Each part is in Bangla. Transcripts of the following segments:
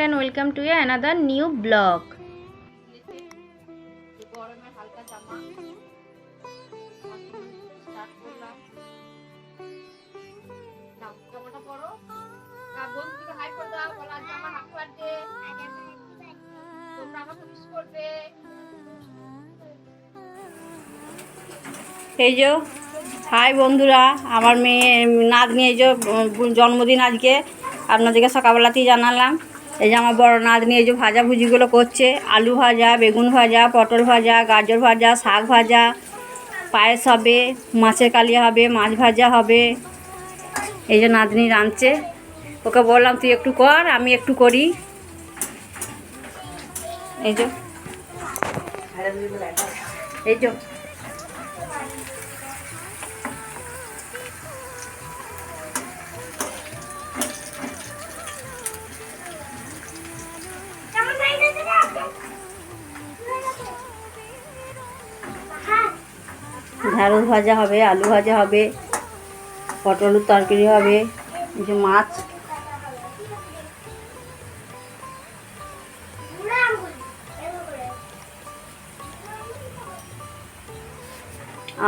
and welcome to another new vlog গরমে হালকা জামা স্টার্ট করলাম জামাটা পরো বন্ধুকে হাই এই যে হাই বন্ধুরা, আমার মেয়ে নাতনি এই যে জন্মদিন আজকে। আপনাদেরকে সকালবেলাতেই জানালাম। এই যে আমার বড় নাতনি, এই যে ভাজা ভুজিগুলো করছে, আলু ভাজা, বেগুন ভাজা, পটল ভাজা, গাজর ভাজা, শাক ভাজা, পায়েস হবে, মাছের কালিয়া হবে, মাছ ভাজা হবে। এই যে নাতনি রাঁধছে। ওকে বললাম, তুই একটু কর, আমি একটু করি। এই যে। এই যে। ঢ্যাঁড়স ভাজা হবে, আলু ভাজা হবে পটলের তরকারি হবে যে মাছ।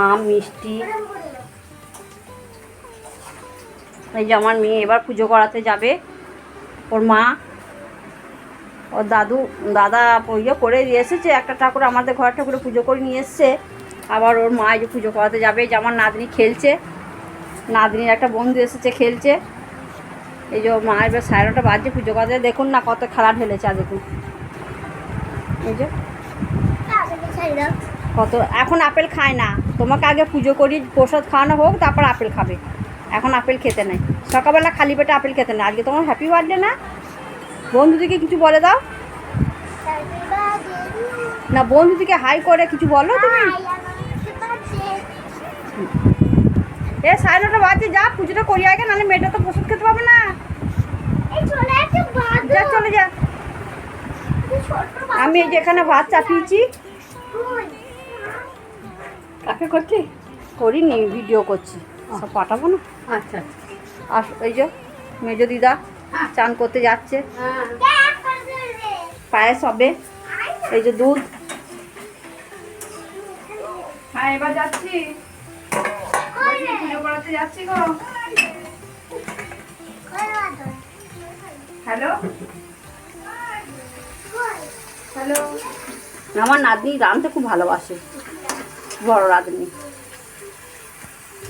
আম, মিষ্টি। এই যে আমার মেয়ে এবার পুজো করাতে যাবে। ওর মা, ওর দাদু, দাদা ইয়ে করে দিয়ে এসেছে। একটা ঠাকুর আমাদের ঘর ঠাকুরে পুজো করে নিয়ে এসছে। আবার ওর মা যে পুজো করাতে যাবে যে আমার নাতনি খেলছে। নাতনির একটা বন্ধু এসেছে, খেলছে। এই যে মা এবার সাড়ে নটা বাজছে পুজো করাতে। দেখুন না কত খেলা ঢেলেছে, আর দেখুন। এই যে। কত, এখন আপেল খায় না। তোমাকে আগে পুজো করি, প্রসাদ খাওয়ানো হোক, তারপর আপেল খাবে। এখন আপেল খেতে নেই। সকালবেলা খালি পেটে আপেল খেতে নেই। আজকে তোমার হ্যাপি বার্থডে না? বন্ধুদিকে কিছু বলে দাও। না, বন্ধুদিকে হাই করে কিছু বলো তুমি। এ সাড়ে নটা বাজে যা পুজোটা করি আগে নাহলে মেয়েটা তো প্রসাদ খেতে পাবে না। যা চলে যা। আমি এই যে এখানে ভাত চাপিয়েছি। কাকে করছি? করিনি ভিডিও করছি। সব পাঠাবো না? আচ্ছা আর এই যে মেজো দিদা চান করতে যাচ্ছে। পায়েস হবে। এই যে দুধ। হ্যাঁ এবার যাচ্ছি। করাতে যাচ্ছি গো। হ্যালো? হ্যালো? আমার নাতনি রাঁধতে খুব ভালোবাসে। বড় নাতনি।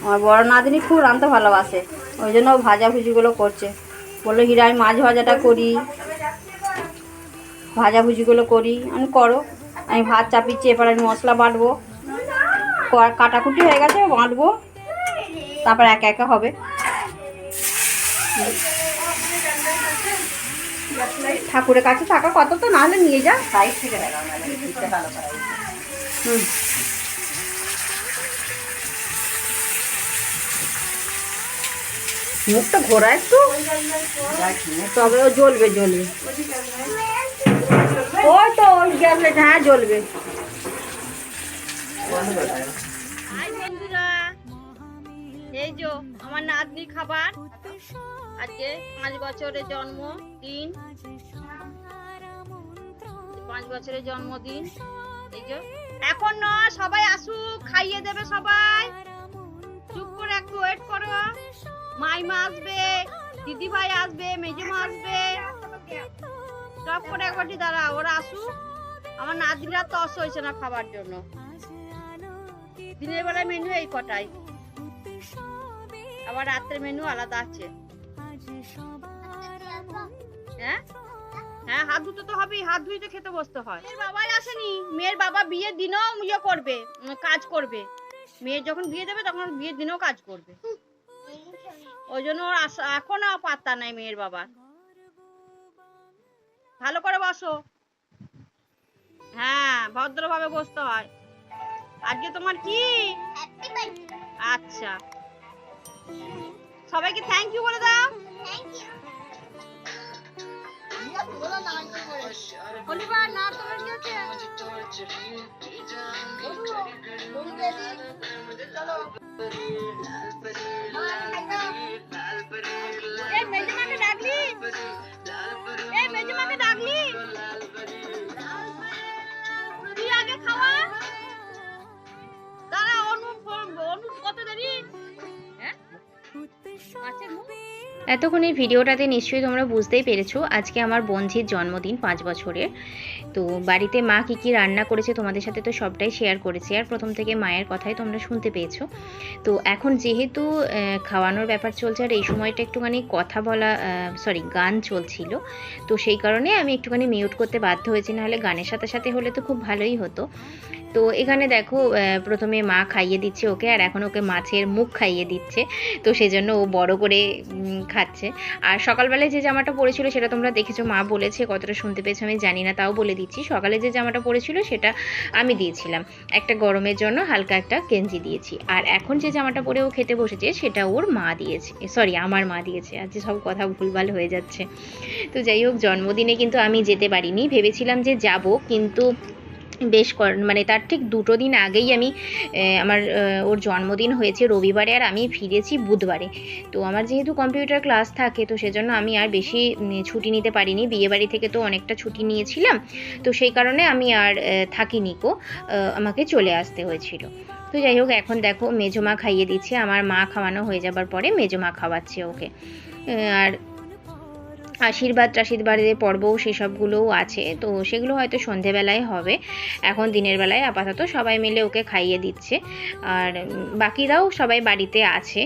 আমার বড় নাতনি খুব রাঁধতে ভালোবাসে। ওই জন্য ভাজাভুজিগুলো করছে। বলল, হিরা, আমি মাছ ভাজাটা করি। ভাজাভুজিগুলো করি। আমি করো। আমি ভাত চাপিয়েছি এবার আমি মশলা বাটবো। কাটাকুটি হয়ে গেছে, বাটবো। তারপর একা একা হবে। ঠাকুরের কাছে থাকা কত তো নাহলে নিয়ে যা। সাইড থেকে হুম। মুখটা ঘোরা একটু। তবে ও জ্বলবে জ্বলবে। ওই তো ওই গ্যাস হ্যাঁ জ্বলবে। আমার নাতনির খাবার। আজকে পাঁচ বছরের জন্মদিন। পাঁচ বছরের জন্মদিন। এখন না, সবাই আসুক, খাইয়ে দেবে সবাই। চুপ করে একটু ওয়েট করো। মাইমা আসবে দিদি ভাই আসবে, মেজমা আসবে। সব করে একবারটি দাঁড়া ওরা আসুক। আমার নাতনিরা তস হয়েছে না খাবার জন্য। দিনের বেলায় মেনু এই কটাই আবার রাত্রে মেনু আলাদা আছে। হ্যাঁ? হ্যাঁ হাত ধুতে তো হবেই হাত ধুইতে খেতে বসতে হয়। মেয়ের বাবাই আসেনি। মেয়ের বাবা বিয়ের দিনও ইয়ে করবে কাজ করবে। মেয়ের যখন বিয়ে দেবে তখন বিয়ের দিনেও কাজ করবে। ওই জন্য ওর এখনও পাত্তা নাই মেয়ের বাবার। ভালো করে বসো। হ্যাঁ ভদ্রভাবে বসতে হয়। আজকে তোমার কি? আচ্ছা। সবাইকে থ্যাংক ইউ বলে দাও অলিভার এতক্ষণ এই ভিডিওটাতে নিশ্চয়ই তোমরা বুঝতেই পেরেছ আজকে আমার বন্ধুর জন্মদিন পাঁচ বছরের। তো বাড়িতে মা কী কী রান্না করেছে তোমাদের সাথে তো সবটাই শেয়ার করেছি আর প্রথম থেকে মায়ের কথাই তোমরা শুনতে পেয়েছ। তো এখন যেহেতু খাওয়ানোর ব্যাপার চলছে আর এই সময়টা একটুখানি কথা বলা সরি গান চলছিল তো সেই কারণে আমি একটুখানি মিউট করতে বাধ্য হয়েছি নাহলে গানের সাথে সাথে হলে তো খুব ভালোই হতো। তো এখানে দেখো প্রথমে মা খাইয়ে দিচ্ছে ওকে আর এখন ওকে মাছের মুখ খাইয়ে দিচ্ছে তো সেই জন্য ও বড় করে উম, খাচ্ছে। আর সকালবেলায় যে জামাটা পরেছিল সেটা তোমরা দেখেছ, মা বলেছে, কতটা শুনতে পেয়েছ আমি জানি না, তাও বলে দিচ্ছি। সকালে যে জামাটা পরেছিল সেটা আমি দিয়েছিলাম। একটা গরমের জন্য হালকা একটা গেঞ্জি দিয়েছি। আর এখন যে জামাটা পরে ও খেতে বসেছে, সেটা ওর মা দিয়েছে। সরি আমার মা দিয়েছে। আজ যে সব কথা ভুলভাল হয়ে যাচ্ছে। তো যাই হোক, জন্মদিনে কিন্তু আমি যেতে পারিনি। ভেবেছিলাম যে যাব, কিন্তু বেশ মানে তার ঠিক দুটো দিন আগেই আমি আমার ওর জন্মদিন হয়েছে রবিবারে আর আমি ফিরেছি বুধবারে। তো আমার যেহেতু কম্পিউটার ক্লাস থাকে, তো সেজন্য আমি আর বেশি ছুটি নিতে পারিনি। বিয়েবাড়ি থেকে তো অনেকটা ছুটি নিয়েছিলাম, তো সেই কারণে আমি আর থাকিনি কো আমাকে চলে আসতে হয়েছিল। তো যাই হোক, এখন দেখো মেজমা খাইয়ে দিচ্ছে, আমার মা খাওয়ানো হয়ে যাবার পরে মেজমা খাওয়াচ্ছে ওকে। আর আশীর্বাদ টাশীর্বাদের পর্বও সেসবগুলোও আছে। তো সেগুলো হয়তো সন্ধেবেলায় হবে। এখন দিনের বেলায় আপাতত সবাই মিলে ওকে খাইয়ে দিচ্ছে। আর বাকিরাও সবাই বাড়িতে আছে।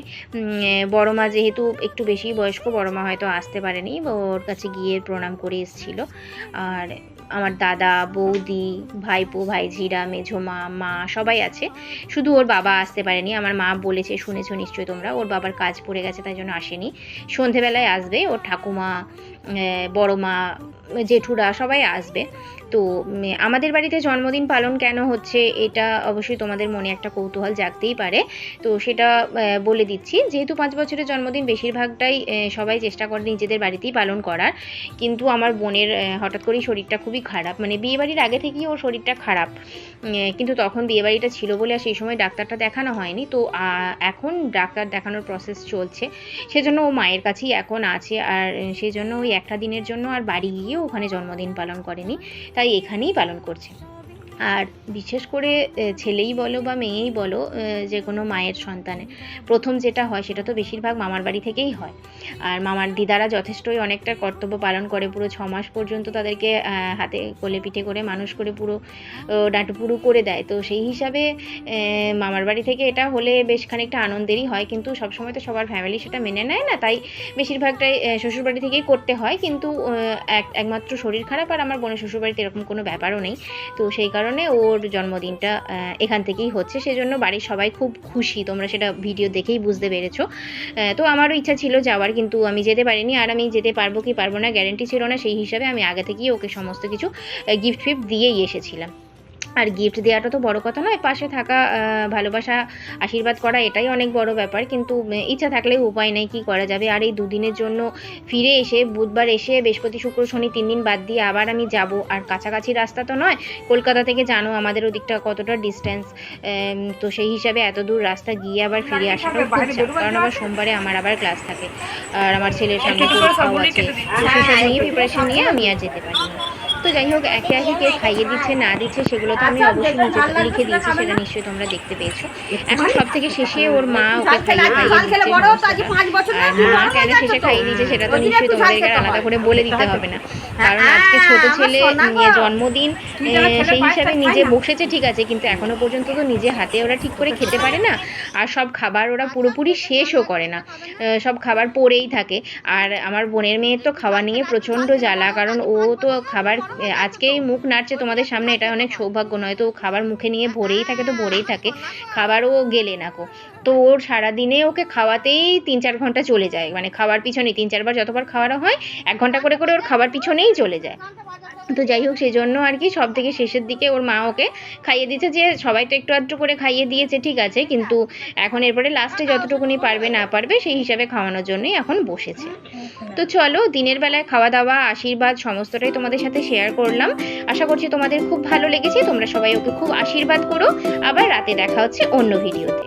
বড় মা যেহেতু একটু বেশি বয়স্ক, বড় মা হয়তো আসতে পারেনি। ওর কাছে গিয়ে প্রণাম করে এসেছিল। আর আমার দাদা, বৌদি, ভাইপো, ভাইঝিরা মেঝো মা সবাই আছে। শুধু ওর বাবা আসতে পারেনি, আমার মা বলেছে, শুনেছো নিশ্চয়ই তোমরা, ওর বাবার কাজ পড়ে গেছে, তাই জন্য আসেনি। সন্ধেবেলায় আসবে, ওর ঠাকুমা বড় মা জেঠুরা সবাই আসবে। তো আমাদের বাড়িতে জন্মদিন পালন কেন হচ্ছে এটা অবশ্যই তোমাদের মনে একটা কৌতূহল জাগতেই পারে। তো সেটা বলে দিচ্ছি। যেহেতু পাঁচ বছরের জন্মদিন বেশিরভাগটাই সবাই চেষ্টা করে নিজেদের বাড়িতেই পালন করার। কিন্তু আমার বোনের হঠাৎ করেই শরীরটা খুবই খারাপ। মানে বিয়েবাড়ির আগে থেকেই ওর শরীরটা খারাপ। কিন্তু তখন বিয়েবাড়িটা ছিল বলে আর সেই সময় ডাক্তারটা দেখানো হয়নি। তো এখন ডাক্তার দেখানোর প্রসেস চলছে। সেজন্য ও মায়ের কাছেই এখন আছে। আর আহ, সেই জন্য ওই একটা দিনের জন্য আর বাড়ি গিয়ে ওখানে জন্মদিন পালন করেনি তাই এখানেই পালন করছে। আর বিশেষ করে ছেলেই বলো বা মেয়েই বলো যে কোনো মায়ের সন্তানের প্রথম যেটা হয়, সেটা তো বেশিরভাগ মামার বাড়ি থেকেই হয়। আর মামার দিদারা যথেষ্টই অনেকটা কর্তব্য পালন করে, পুরো ছ মাস পর্যন্ত তাদেরকে হাতে কোলে পিঠে করে মানুষ করে পুরো ডাঁটুপুরু করে দেয়। তো সেই হিসাবে মামার বাড়ি থেকে এটা হলে বেশ খানিকটা আনন্দেরই হয়। কিন্তু সবসময় তো সবার ফ্যামিলি সেটা মেনে নেয় না, তাই বেশিরভাগটাই শ্বশুরবাড়ি থেকেই করতে হয়। কিন্তু এক, একমাত্র শরীর খারাপ আর আমার বোনের শ্বশুরবাড়িতে এরকম কোনো ব্যাপারও নেই। তো সেই কারণে ওর জন্মদিনটা এখান থেকেই হচ্ছে। সেজন্য বাড়ির সবাই খুব খুশি। তোমরা সেটা ভিডিও দেখেই বুঝতে পেরেছ। তো আমারও ইচ্ছা ছিল যাওয়ার, কিন্তু আমি যেতে পারিনি। আর আমি যেতে পারব কি পারব না গ্যারেন্টি ছিল না। সেই হিসাবে আমি আগে থেকেই ওকে সমস্ত কিছু গিফট ফিফট দিয়েই এসেছিলাম। আর গিফট দেওয়াটা তো বড় কথা নয় পাশে থাকা ভালোবাসা আশীর্বাদ করা এটাই অনেক বড় ব্যাপার। কিন্তু ইচ্ছা থাকলে উপায় নেই কি করা যাবে? আর এই দুদিনের জন্য ফিরে এসে বুধবার এসে বৃহস্পতি শুক্র শনি তিন দিন বাদ দিয়ে আবার আমি যাব। আর কাছাকাছি রাস্তা তো নয় কলকাতা থেকে জানো আমাদের ওদিকটা কতটা ডিস্টেন্স তো সেই হিসাবে এত দূর রাস্তা গিয়ে আবার ফিরে আসাটাও খুব চাপ। কারণ আবার সোমবারে আমার আবার ক্লাস থাকে। আর আমার ছেলের সামনে পরীক্ষাও আছে। তো সেসব নিয়ে প্রিপারেশন নিয়ে আমি আর যেতে পারিনি তো যাই হোক একে একে কে খাইয়ে দিচ্ছে না দিচ্ছে সেগুলো তো আমি অবশ্যই নিচে লিখে দিয়েছি সেটা নিশ্চয়ই তোমরা দেখতে পেয়েছ। এখন সব থেকে শেষে ওর মা ওকে খাইয়ে খাইয়ে দিচ্ছে মা কেন শেষে খাইয়ে দিচ্ছে সেটা তো নিশ্চয়ই তোমাদেরকে আলাদা করে বলে দিতে হবে না। কারণ আজকে ছোট ছেলে নিয়ে জন্মদিন সেই হিসাবে নিজে বসেছে ঠিক আছে কিন্তু এখনও পর্যন্ত তো নিজে হাতে ওরা ঠিক করে খেতে পারে না আর সব খাবার ওরা পুরোপুরি শেষও করে না। সব খাবার পড়েই থাকে। আর আমার বোনের মেয়ের তো খাওয়া নিয়ে প্রচণ্ড জ্বালা কারণ ও তো খাবার আহ, এই মুখ নাড়ছে তোমাদের সামনে এটা অনেক সৌভাগ্য নয় তো ও খাবার মুখে নিয়ে ভরেই থাকে তো ভরেই থাকে। খাবারও গেলে না কো। তো ওর সারাদিনে ওকে খাওয়াতেই তিন চার ঘণ্টা চলে যায়। মানে খাওয়ার পিছনে তিন চারবার যতবার খাওয়ানো হয় এক ঘণ্টা করে করে ওর খাবার পিছনেই চলে যায়। তো যাই হোক সেই জন্য আর কি সব থেকে শেষের দিকে ওর মা ওকে খাইয়ে দিচ্ছে যে সবাই তো একটু আধটু করে খাইয়ে দিয়েছে, ঠিক আছে, কিন্তু এখন এরপরে লাস্টে যতটুকুনি পারবে না পারবে, সেই হিসাবে খাওয়ানোর জন্যই এখন বসেছে। তো চলো, দিনের বেলায় খাওয়া দাওয়া, আশীর্বাদ সমস্তটাই তোমাদের সাথে শেয়ার করলাম। আশা করছি তোমাদের খুব ভালো লেগেছে, তোমরা সবাই ওকে খুব আশীর্বাদ করো। আবার রাতে দেখা হচ্ছে অন্য ভিডিওতে